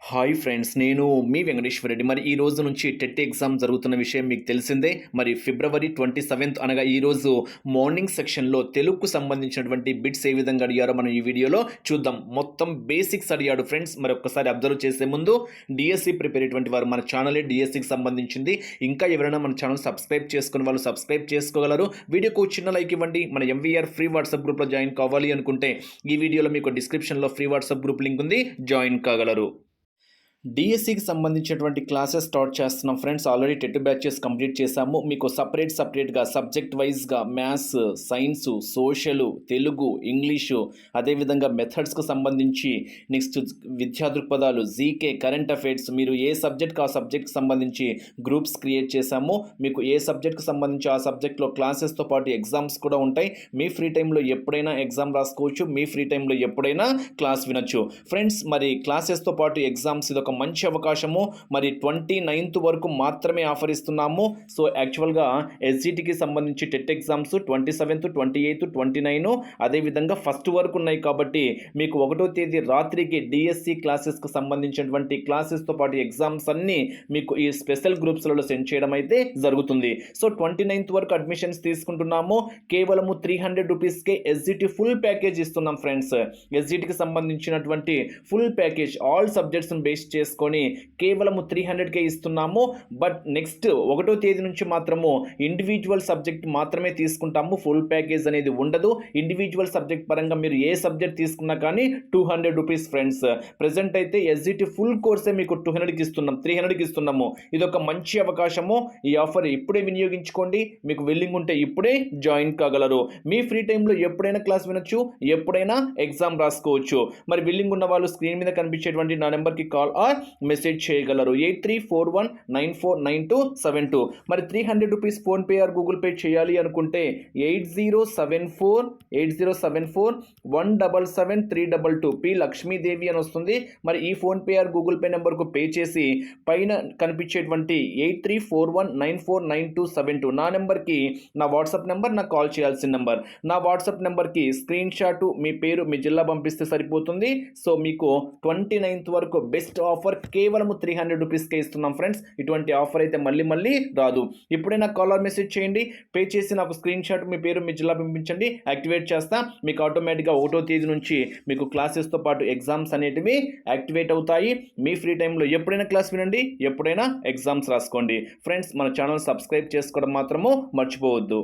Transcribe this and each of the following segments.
Hi friends నేను మీ వెంకటేశ్వర రెడ్డి. మరి ఈ రోజు నుంచి టెట్ ఎగ్జామ్ జరుగుతున్న విషయం మీకు తెలిసిందే. మరి ఫిబ్రవరి ట్వంటీ సెవెంత్ అనగా ఈరోజు మార్నింగ్ సెక్షన్లో తెలుగుకు సంబంధించినటువంటి బిట్స్ ఏ విధంగా అడిగారో మనం ఈ వీడియోలో చూద్దాం. మొత్తం బేసిక్స్ అడిగాడు ఫ్రెండ్స్. మరి ఒక్కసారి అబ్జర్వ్ చేసే ముందు డిఎస్సి ప్రిపేర్ అయ్యేటువంటి వారు మన ఛానలే డిఎస్సికి సంబంధించింది. ఇంకా ఎవరైనా మన ఛానల్ సబ్స్క్రైబ్ చేసుకుని వాళ్ళు సబ్స్క్రైబ్ చేసుకోగలరు. వీడియోకు చిన్న లైక్ ఇవ్వండి. మన ఎంవీఆర్ ఫ్రీ వాట్సాప్ గ్రూప్లో జాయిన్ కావాలి అనుకుంటే ఈ వీడియోలో మీకు డిస్క్రిప్షన్లో ఫ్రీ వాట్సాప్ గ్రూప్ లింక్ ఉంది. జాయిన్ కాగలరు. డిఎస్సికి సంబంధించినటువంటి క్లాసెస్ స్టార్ట్ చేస్తున్నాం friends already TET batches complete చేశాము. మీకు సపరేట్ సపరేట్గా సబ్జెక్ట్ వైజ్గా maths science social Telugu English అదేవిధంగా మెథడ్స్కు సంబంధించి నెక్స్ట్ విద్యా దృక్పథాలు జీకే కరెంట్ అఫైర్స్ మీరు ఏ సబ్జెక్ట్కి ఆ సబ్జెక్ట్కి సంబంధించి గ్రూప్స్ క్రియేట్ చేశాము మీకు ఏ సబ్జెక్ట్కి సంబంధించి ఆ సబ్జెక్ట్లో క్లాసెస్తో పాటు ఎగ్జామ్స్ కూడా ఉంటాయి. మీ ఫ్రీ టైంలో ఎప్పుడైనా ఎగ్జామ్ రాసుకోవచ్చు. మీ ఫ్రీ టైంలో ఎప్పుడైనా క్లాస్ వినొచ్చు. ఫ్రెండ్స్ మరి క్లాసెస్తో పాటు ఎగ్జామ్స్ ఇది ఒక మంచి అవకాశము. మరి ట్వంటీ నైన్త్ వరకు మాత్రమే ఆఫర్ ఇస్తున్నాము సో యాక్చువల్గా ఎస్జిటికి సంబంధించి TET exams twenty seventh twenty eighth twenty nine. అదేవిధంగా ఫస్ట్ వరకు ఉన్నాయి కాబట్టి మీకు ఒకటో తేదీ రాత్రికి డిఎస్సి క్లాసెస్కి సంబంధించినటువంటి క్లాసెస్తో పాటు ఎగ్జామ్స్ అన్నీ మీకు ఈ స్పెషల్ గ్రూప్స్లలో సెండ్ చేయడం అయితే జరుగుతుంది. సో ట్వంటీ నైన్త్ వరకు అడ్మిషన్స్ తీసుకుంటున్నాము. కేవలము త్రీ హండ్రెడ్ రూపీస్కే ఎస్జిటి ఫుల్ ప్యాకేజ్ ఇస్తున్నాం ఫ్రెండ్స్. ఎస్జిటికి సంబంధించినటువంటి ఫుల్ ప్యాకేజ్. ఆల్ సబ్జెక్ట్స్ని బేస్ చేసుకొని కేవలము త్రీ హండ్రెడ్కే ఇస్తున్నాము. బట్ నెక్స్ట్ ఒకటో తేదీ నుంచి మాత్రము ఇండివిజువల్ సబ్జెక్ట్ మాత్రమే తీసుకుంటాము. ఫుల్ ప్యాకేజ్ అనేది ఉండదు. ఇండివిజువల్ సబ్జెక్ట్ పరంగా మీరు ఏ సబ్జెక్ట్ తీసుకున్నా కానీ two hundred rupees friends present అయితే ఎస్జిటి ఫుల్ కోర్సే మీకు టూ హండ్రెడ్కి ఇస్తున్నాం. త్రీ హండ్రెడ్కి ఇస్తున్నాము. ఇది ఒక మంచి అవకాశము. ఈ ఆఫర్ ఇప్పుడే వినియోగించుకోండి. మీకు వెల్లింగ్ ఉంటే ఇప్పుడే జాయిన్ కాగలరు. మీ ఫ్రీ టైంలో ఎప్పుడైనా క్లాస్ వినొచ్చు. ఎప్పుడైనా ఎగ్జామ్ రాసుకోవచ్చు. మరి విల్లింగ్ ఉన్న వాళ్ళు స్క్రీన్ మీద కనిపించేటువంటి నా నెంబర్కి కాల్ ఆర్ మెసేజ్ చేయగలరు. Eight three four one nine four nine two seven two. మరి three hundred rupees PhonePe or Google Pay చేయాలి అనుకుంటే eight zero seven four eight zero seven four one double seven three double two P Lakshmidevi అని వస్తుంది. మరి ఈ PhonePe or Google pay నెంబర్కు pay చేసి పైన కనిపించేటువంటి eight three four one nine four nine two seven two నా నెంబర్కి నా వాట్సాప్ నెంబర్ నాకు కాల్ చేయాల్సిన నెంబర్. నా వాట్సాప్ నెంబర్కి స్క్రీన్ షాట్ మీ పేరు మీ జిల్లా పంపిస్తే సరిపోతుంది. సో మీకు ట్వంటీ నైన్త్ వరకు బెస్ట్ ఆఫ్ ఆఫర్ కేవలం త్రీ హండ్రెడ్ రూపీస్కే ఇస్తున్నాం ఫ్రెండ్స్ ఇటువంటి ఆఫర్ అయితే మళ్ళీ మళ్ళీ రాదు. ఇప్పుడే నాకు కాలర్ మెసేజ్ చేయండి. పే చేసి నాకు స్క్రీన్ షాట్ మీ పేరు మీ జిల్లా పంపించండి. యాక్టివేట్ చేస్తా. మీకు ఆటోమేటిక్గా ఒకటో తేదీ నుంచి మీకు క్లాసెస్తో పాటు ఎగ్జామ్స్ అనేటివి యాక్టివేట్ అవుతాయి. మీ ఫ్రీ టైంలో ఎప్పుడైనా క్లాస్ వినండి. ఎప్పుడైనా ఎగ్జామ్స్ రాసుకోండి. ఫ్రెండ్స్ మన ఛానల్ సబ్స్క్రైబ్ చేసుకోవడం మాత్రము మర్చిపోవద్దు.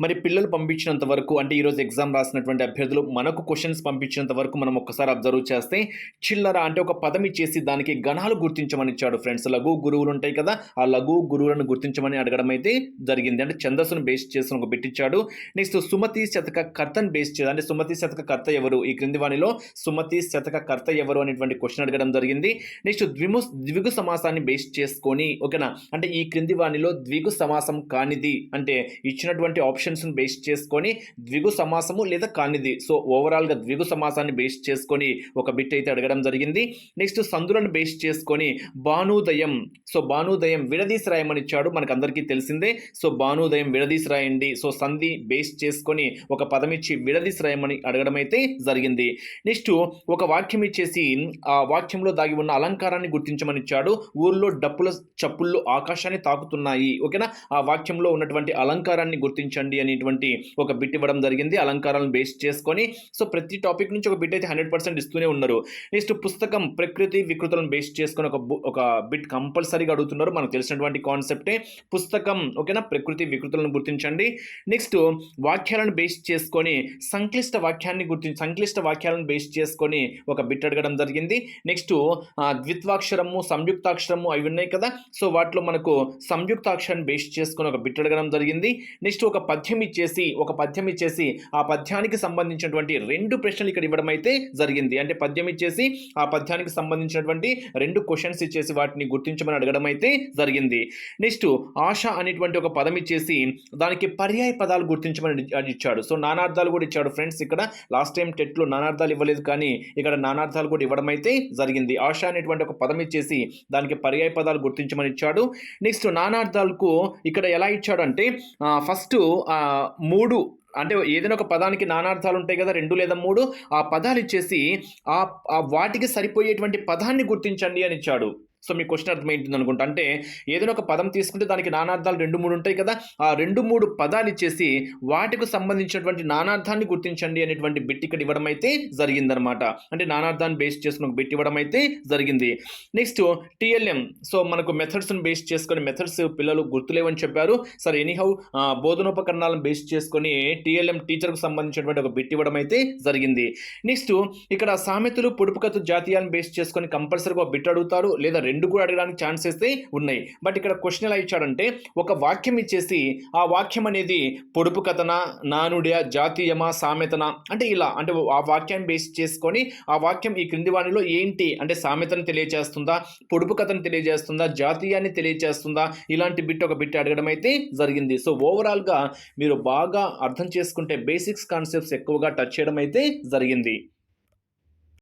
మరి పిల్లలు పంపించినంత వరకు అంటే ఈరోజు ఎగ్జామ్ రాసినటువంటి అభ్యర్థులు మనకు క్వశ్చన్స్ పంపించినంత వరకు మనం ఒక్కసారి అబ్జర్వ్ చేస్తే చిల్లర అంటే ఒక పదం ఇచ్చేసి దానికి గణాలు గుర్తించమని ఇచ్చాడు ఫ్రెండ్స్ లఘు గురువులు ఉంటాయి కదా ఆ లఘు గురువులను గుర్తించమని అడగడం అయితే జరిగింది. అంటే ఛందస్సును బేస్ చేసిన ఒక పెట్టించాడు నెక్స్ట్ సుమతి శతక కర్తను బేస్ చేయాలి అంటే సుమతి శతక కర్త ఎవరు? ఈ క్రింది వాణిలో సుమతి శతక కర్త ఎవరు అనేటువంటి క్వశ్చన్ అడగడం జరిగింది. నెక్స్ట్ ద్విము ద్విగు సమాసాన్ని బేస్ చేసుకొని ఓకేనా అంటే ఈ క్రింది వాణిలో ద్విగు సమాసం కానిది అంటే ఇచ్చినటువంటి ఆప్షన్ ఆప్షన్స్ను బేస్ చేసుకొని ద్విగు సమాసము లేదా కానిది. సో ఓవరాల్గా ద్విగు సమాసాన్ని బేస్ చేసుకొని ఒక బిట్ అయితే అడగడం జరిగింది. నెక్స్ట్ సందులను బేస్ చేసుకొని భానుదయం సో భానుదయం విడదీసి రాయమని ఇచ్చాడు. మనకు అందరికీ తెలిసిందే. సో భానుదయం విడదీసి రాయండి సో సంధి బేస్ చేసుకొని ఒక పదం ఇచ్చి విడదీసి రాయమని అడగడం అయితే జరిగింది. నెక్స్ట్ ఒక వాక్యం ఇచ్చేసి ఆ వాక్యంలో దాగి ఉన్న అలంకారాన్ని గుర్తించమని ఇచ్చాడు. ఊర్లో డప్పుల చప్పుళ్ళు ఆకాశాన్ని తాకుతున్నాయి. ఓకేనా? ఆ వాక్యంలో ఉన్నటువంటి అలంకారాన్ని గుర్తించండి. అనేటువంటి ఒక బిట్ ఇవ్వడం జరిగింది. అలంకారాలను బేస్ చేసుకొని సో ప్రతి టాపిక్ నుంచి ఒక బిట్ అయితే హండ్రెడ్ పర్సెంట్ ఇస్తూనే ఉన్నారు. నెక్స్ట్ పుస్తకం ప్రకృతి వికృతులను బేస్ చేసుకొని ఒక ఒక బిట్ కంపల్సరీగా అడుగుతున్నారు. మనకు తెలిసినటువంటి కాన్సెప్టే పుస్తకం ఓకేనా? ప్రకృతి వికృతులను గుర్తించండి. నెక్స్ట్ వాక్యాలను బేస్ చేసుకొని సంక్లిష్ట వాక్యాన్ని గుర్తించి సంక్లిష్ట వాక్యాలను బేస్ చేసుకొని ఒక బిట్ అడగడం జరిగింది. నెక్స్ట్ ద్విత్వాక్షరము సంయుక్తాక్షరము అవి ఉన్నాయి కదా? సో వాటిలో మనకు సంయుక్తాక్షరాన్ని బేస్ చేసుకొని ఒక బిట్ అడగడం జరిగింది. నెక్స్ట్ ఒక పద్యం పద్యం ఇచ్చేసి ఒక పద్యం ఇచ్చేసి ఆ పద్యానికి సంబంధించినటువంటి రెండు ప్రశ్నలు ఇక్కడ ఇవ్వడం అయితే జరిగింది. అంటే పద్యం ఇచ్చేసి ఆ పద్యానికి సంబంధించినటువంటి రెండు క్వశ్చన్స్ ఇచ్చేసి వాటిని గుర్తించమని అడగడం అయితే జరిగింది. నెక్స్ట్ ఆశ అనేటువంటి ఒక పదం ఇచ్చేసి దానికి పర్యాయ పదాలు గుర్తించమని ఇచ్చాడు. సో నానార్థాలు కూడా ఇచ్చాడు ఫ్రెండ్స్. ఇక్కడ లాస్ట్ టైం టెట్లో నానార్థాలు ఇవ్వలేదు కానీ ఇక్కడ నానార్థాలు కూడా ఇవ్వడం అయితే జరిగింది. ఆశ అనేటువంటి ఒక పదం ఇచ్చేసి దానికి పర్యాయ పదాలు గుర్తించమని ఇచ్చాడు. నెక్స్ట్ నానార్థాలకు ఇక్కడ ఎలా ఇచ్చాడంటే ఫస్ట్ మూడు అంటే ఏదైనా ఒక పదానికి నానార్థాలు ఉంటాయి కదా! రెండు లేదా మూడు ఆ పదాలు ఇచ్చేసి ఆ వాటికి సరిపోయేటువంటి పదాన్ని గుర్తించండి అని ఇచ్చాడు. సో, మీ క్వశ్చన్ అర్థమైంటుంది అనుకుంటా అంటే ఏదైనా ఒక పదం తీసుకుంటే దానికి నానార్థాలు 2, 3 ఉంటాయి కదా! ఆ 2, 3 పదాలు ఇచ్చేసి వాటికి సంబంధించినటువంటి నానార్థాన్ని గుర్తించండి అనేటువంటి బిట్ ఇక్కడ ఇవ్వడం అయితే జరిగిందనమాట. అంటే నానార్థాన్ని బేస్ చేసుకుని ఒక బిట్ ఇవ్వడం అయితే జరిగింది. Next TLM. సో, మనకు మెథడ్స్‌ని బేస్ చేసుకొని మెథడ్స్ పిల్లలు గుర్తులేవని చెప్పారు. సరే ఎనీహౌ బోధనోపకరణాలను బేస్ చేసుకొని టీఎల్ఎం టీచర్‌కు సంబంధించినటువంటి ఒక బిట్ ఇవ్వడం అయితే జరిగింది. నెక్స్ట్ ఇక్కడ సామెతలు, పొడుపుకత్తు జాతీయాలను బేస్ చేసుకొని కంపల్సరీగా బిట్ అడుగుతారు. లేదా రెండు కూడా అడగడానికి ఛాన్సెస్ అయితే ఉన్నాయి. బట్ ఇక్కడ క్వశ్చన్ ఎలా ఇచ్చాడంటే ఒక వాక్యం ఇచ్చేసి ఆ వాక్యం అనేది పొడుపు కథన నానుడియ జాతీయమా, సామెతన అంటే ఇలా అంటే ఆ వాక్యాన్ని బేస్ చేసుకొని ఆ వాక్యం ఈ క్రింది వాణిలో ఏంటి అంటే సామెతను తెలియజేస్తుందా? పొడుపు కథను తెలియజేస్తుందా? జాతీయాన్ని తెలియజేస్తుందా? ఇలాంటి బిట్ ఒక బిట్ అడగడం అయితే జరిగింది. సో, ఓవరాల్‌గా మీరు బాగా అర్థం చేసుకుంటే బేసిక్స్ కాన్సెప్ట్స్ ఎక్కువగా టచ్ చేయడం అయితే జరిగింది.